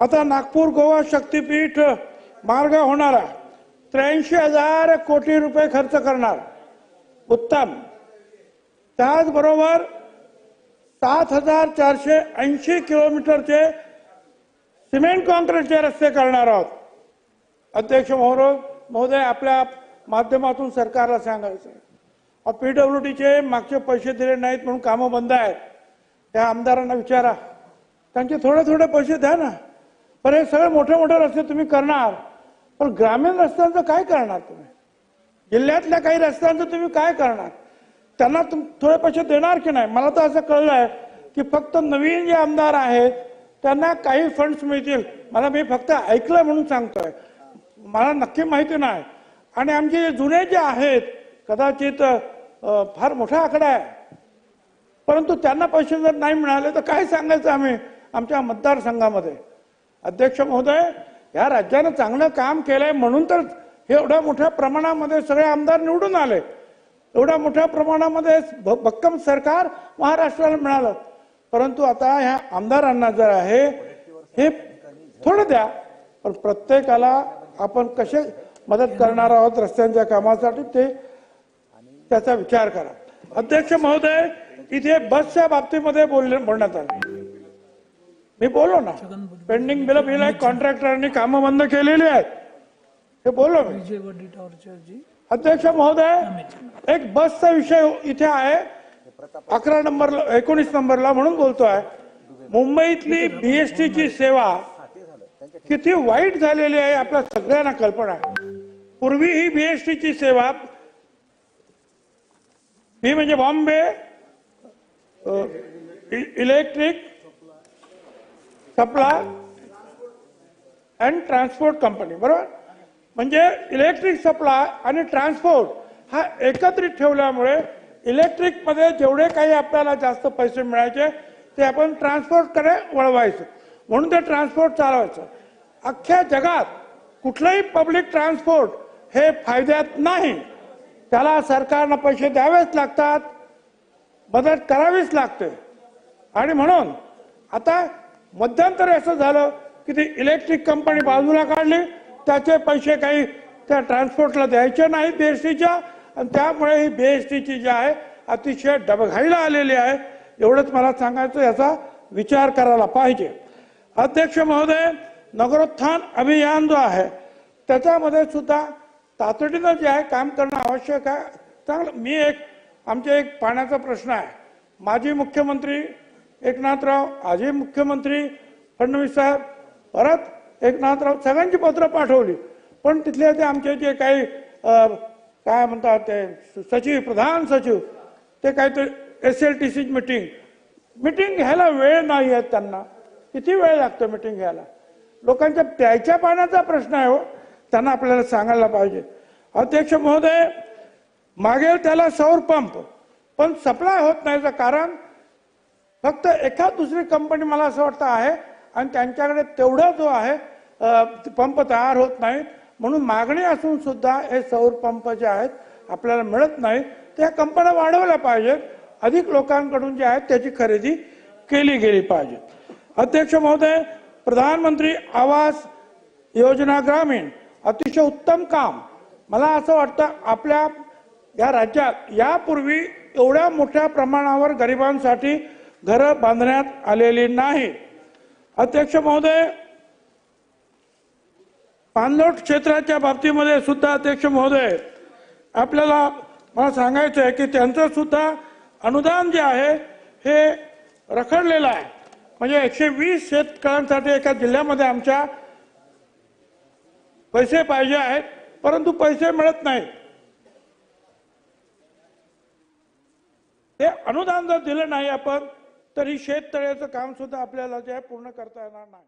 आता नागपूर गोवा शक्तीपीठ मार्ग होणारा. त्र्याऐंशी हजार कोटी रुपये खर्च करणार. उत्तम. त्याचबरोबर सात हजार चारशे ऐंशी किलोमीटरचे सिमेंट कॉन्क्रीटचे रस्ते करणार आहोत. अध्यक्ष महोदय महोदय आपल्या माध्यमातून सरकारला सांगायचं पीडब्ल्यू डीचे मागचे पैसे दिले नाहीत म्हणून कामं बंद आहेत. त्या आमदारांना विचारा. त्यांचे थोडे थोडे पैसे द्या ना. पण हे सगळे मोठे मोठे रस्ते तुम्ही करणार पण ग्रामीण रस्त्यांचं काय करणार तुम्ही? जिल्ह्यातल्या काही रस्त्यांचं तुम्ही काय करणार? त्यांना तुम थोडे पैसे देणार की नाही? मला तर असं कळलंय की फक्त नवीन जे आमदार आहेत त्यांना काही फंड्स मिळतील. मला मी फक्त ऐकलं म्हणून सांगतोय. मला नक्की माहिती नाही. आणि आमचे जे जुने जे आहेत कदाचित फार मोठा आकडा आहे. परंतु त्यांना पैसे जर नाही मिळाले तर काय सांगायचं आम्ही आमच्या मतदारसंघामध्ये? अध्यक्ष महोदय या राज्यानं चांगलं काम केलंय म्हणून तर हे एवढ्या मोठ्या प्रमाणामध्ये सगळे आमदार निवडून आले. एवढ्या मोठ्या प्रमाणामध्ये भ- भक्कम सरकार महाराष्ट्राला मिळालं. परंतु आता ह्या आमदारांना जर आहे हे थोडं द्या. पण प्रत्येकाला आपण कसे मदत करणार आहोत रस्त्यांच्या कामासाठी ते त्याचा विचार करा. अध्यक्ष महोदय इथे बसच्या बाबतीमध्ये बोलले बोलण्यात आलं. मी बोललो ना. पेंडिंग बिल बिल कॉन्ट्रॅक्टरांनी कामं बंद केलेली आहेत. हे बोललो मी. अध्यक्ष महोदय एक बसचा विषय इथे आहे. अकरा नंबरला एकोणीस नंबरला म्हणून बोलतोय मुंबईतली बीएसटीची सेवा किती वाईट झालेली आहे आपल्या सगळ्यांना कल्पना आहे. पूर्वी ही बीएसटीची सेवा ही म्हणजे Bombay electric supply and transport company बरोबर? म्हणजे इलेक्ट्रिक सप्लाय आणि ट्रान्सपोर्ट हा एकत्रित ठेवल्यामुळे इलेक्ट्रिकमध्ये जेवढे काही आपल्याला जास्त पैसे मिळायचे ते आपण ट्रान्सपोर्टकडे वळवायचं. म्हणून ते ट्रान्सपोर्ट चालवायचं. अख्ख्या जगात कुठलंही पब्लिक ट्रान्सपोर्ट हे फायद्यात नाही. त्याला सरकारनं पैसे द्यावेच लागतात मदत करावीच लागते. आणि म्हणून आता मध्यंतरी असं झालं की ती इलेक्ट्रिक कंपनी बाजूला काढली. त्याचे पैसे काही त्या ट्रान्सपोर्टला द्यायचे नाही बी एस टीच्या आणि त्यामुळे ही बी एस टीची जी आहे अतिशय डबघाईला आलेली आहे. एवढंच मला सांगायचं याचा विचार करायला पाहिजे. अध्यक्ष महोदय नगरोत्थान अभियान जो आहे त्याच्यामध्ये सुद्धा तातडीनं जे आहे काम करणं आवश्यक आहे. चांगलं मी एक आमच्या एक पाण्याचा प्रश्न आहे. माजी मुख्यमंत्री एकनाथराव आजी मुख्यमंत्री फडणवीस साहेब परत एकनाथराव सगळ्यांची पत्र पाठवली. पण तिथले ते आमचे जे काही काय म्हणतात ते सचिव प्रधान सचिव ते काहीतरी S L T C meeting meeting घ्यायला वेळ नाही आहे त्यांना. किती वेळ लागतो मिटिंग घ्यायला? लोकांच्या प्यायच्या पाण्याचा प्रश्न आहे हो. त्यांना आपल्याला सांगायला पाहिजे. अध्यक्ष महोदय मागेल त्याला सौर पंप पण सप्लाय होत नाहीचं कारण फक्त एखाद दुसरी कंपनी मला असं वाटतं आहे आणि त्यांच्याकडे तेवढा जो आहे पंप तयार होत नाही म्हणून मागणी असून सुद्धा हे सौर पंप जे आहेत आपल्याला मिळत नाही त्या कंपन्या वाढवल्या पाहिजेत. अधिक लोकांकडून जे आहेत त्याची खरेदी केली गेली पाहिजे. अध्यक्ष महोदय प्रधानमंत्री आवास योजना ग्रामीण अतिशय उत्तम काम. मला असं वाटतं आपल्या या राज्यात यापूर्वी एवढ्या मोठ्या प्रमाणावर गरिबांसाठी घरं बांधण्यात आलेली नाही. अध्यक्ष महोदय पाणलोट क्षेत्राच्या बाबतीमध्ये सुद्धा अध्यक्ष महोदय आपल्याला मला सांगायचं आहे की त्यांचं सुद्धा अनुदान जे आहे हे रखडलेलं आहे. म्हणजे एकशे वीस शेतकऱ्यांसाठी एका जिल्ह्यामध्ये आमच्या पैसे पाहिजे आहेत परंतु पैसे मिळत नाही. ते अनुदान जर दिलं नाही आपण तरी शेततळ्याचं काम सुद्धा आपल्याला जे आहे पूर्ण करता येणार नाही.